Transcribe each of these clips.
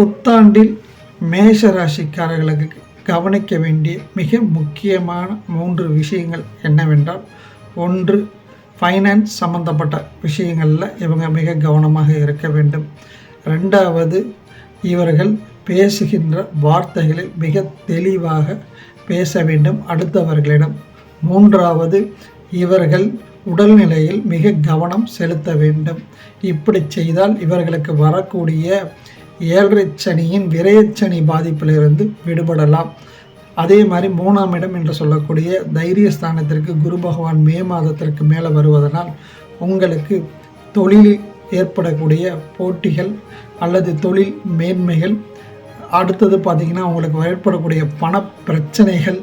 புத்தாண்டில் மேஷ ராசிக்காரர்களுக்கு கவனிக்க வேண்டிய மிக முக்கியமான மூன்று விஷயங்கள் என்னவென்றால் ஒன்று ஃபைனான்ஸ் சம்மந்தப்பட்ட விஷயங்களில் இவங்க மிக கவனமாக இருக்க வேண்டும். ரெண்டாவது இவர்கள் பேசுகின்ற வார்த்தைகளில் மிக தெளிவாக பேச வேண்டும் அடுத்தவர்களிடம். மூன்றாவது இவர்கள் உடல்நிலையில் மிக கவனம் செலுத்த வேண்டும். இப்படி செய்தால் இவர்களுக்கு வரக்கூடிய ஏழரை சனியின் விரயச்சனி பாதிப்பிலிருந்து விடுபடலாம். அதே மாதிரி மூணாம் இடம் என்று சொல்லக்கூடிய தைரியஸ்தானத்திற்கு குரு பகவான் மே மாதத்திற்கு மேலே வருவதனால் உங்களுக்கு தொழிலில் ஏற்படக்கூடிய போட்டிகள் அல்லது தொழில் மேன்மைகள் அடுத்தது பார்த்திங்கன்னா உங்களுக்கு ஏற்படக்கூடிய பண பிரச்சனைகள்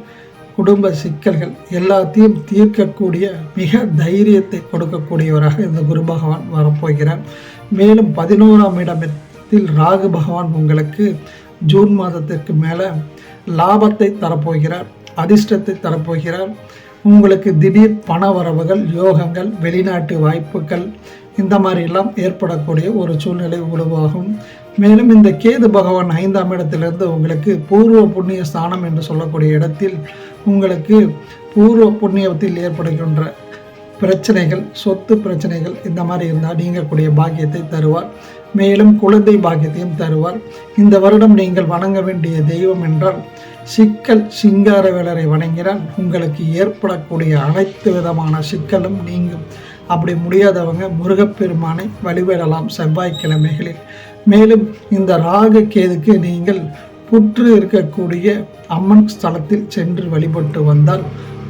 குடும்ப சிக்கல்கள் எல்லாத்தையும் தீர்க்கக்கூடிய மிக தைரியத்தை கொடுக்கக்கூடியவராக இந்த குரு பகவான் வரப்போகிறார். மேலும் பதினோராம் இடம் மாதத்தில் ராகு பகவான் உங்களுக்கு ஜூன் மாதத்திற்கு மேலே லாபத்தை தரப்போகிறார் அதிர்ஷ்டத்தை தரப்போகிறார். உங்களுக்கு திடீர் பண வரவுகள் யோகங்கள் வெளிநாட்டு வாய்ப்புகள் இந்த மாதிரிலாம் ஏற்படக்கூடிய ஒரு சூழ்நிலை உருவாகும். மேலும் இந்த கேது பகவான் ஐந்தாம் இடத்திலிருந்து உங்களுக்கு பூர்வ புண்ணிய ஸ்தானம் என்று சொல்லக்கூடிய இடத்தில் உங்களுக்கு பூர்வ புண்ணியத்தில் ஏற்படுகின்ற பிரச்சனைகள் சொத்து பிரச்சனைகள் இந்த மாதிரி இருந்தால் நீங்கக்கூடிய பாக்கியத்தை தருவார். மேலும் குழந்தை பாக்கியத்தையும் தருவார். இந்த வருடம் நீங்கள் வணங்க வேண்டிய தெய்வம் என்றால் சிக்கல் சிங்கார வேலரை வணங்கினால் உங்களுக்கு ஏற்படக்கூடிய அனைத்து விதமான சிக்கலும் நீங்கும். அப்படி முடியாதவங்க முருகப்பெருமானை வழிபடலாம் செவ்வாய்க்கிழமைகளில். மேலும் இந்த ராகு கேதுக்கு நீங்கள் புற்று இருக்கக்கூடிய அம்மன் ஸ்தலத்தில் சென்று வழிபட்டு வந்தால்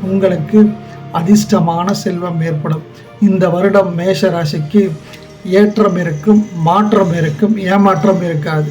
உங்களுக்கு அதிர்ஷ்டமான செல்வம் ஏற்படும். இந்த வருடம் மேஷ ராசிக்கு ஏற்றம் இருக்கும் மாற்றம் இருக்கும் ஏமாற்றம் இருக்காது.